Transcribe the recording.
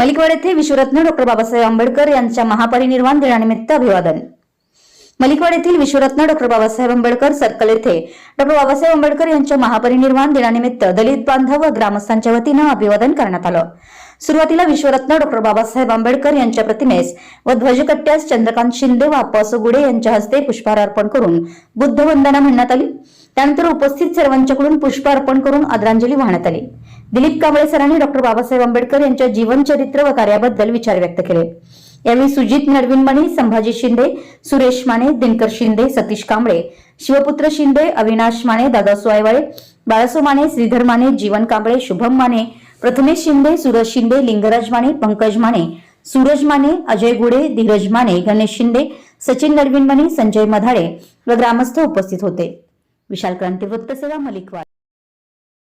मलिकवाड येथे विश्वरत्न डॉक्टर बाबासाहेब आंबेडकर यांच्या महापरिनिर्वाण दिनानिमित्त अभिवादन. मलिकवाड येथील विश्वरत्न डॉक्टर बाबासाहेब आंबेडकर सर्कल येथे डॉक्टर बाबासाहेब आंबेडकर यांच्या महापरिनिर्वाण दिनानिमित्त दलित बांधव व ग्रामस्थांच्या वतीनं अभिवादन करण्यात आलं. सुरुवातीला विश्वरत्न डॉक्टर बाबासाहेब आंबेडकर यांच्या प्रतिमेस व ध्वजकट्ट्यास चंद्रकांत शिंदे व अप्पासू गुडे यांच्या हस्ते पुष्पहार अर्पण करून बुद्धवंदना म्हणण्यात आली. त्यानंतर उपस्थित सर्वांच्याकडून पुष्प अर्पण करून आदरांजली वाहण्यात आली. दिलीप कांबळे सरांनी डॉक्टर बाबासाहेब आंबेडकर यांच्या जीवनचरित्र व कार्याबद्दल विचार व्यक्त केले. यावेळी सुजित नरविनमणी संभाजी शिंदे सुरेश माने दिनकर शिंदे सतीश कांबळे शिवपुत्र शिंदे अविनाश माने दादा आयवाळे बाळासू माने श्रीधर माने जीवन कांबळे शुभम माने प्रथमेश शिंदे सुरज शिंदे लिंगराज माने पंकज माने सूरज माने अजय गुडे धीरज माने गणेश शिंदे सचिन नरविनमणी संजय मधाळे व ग्रामस्थ उपस्थित होते. विशाल क्रांती वृत्तसेवा मलिकवाड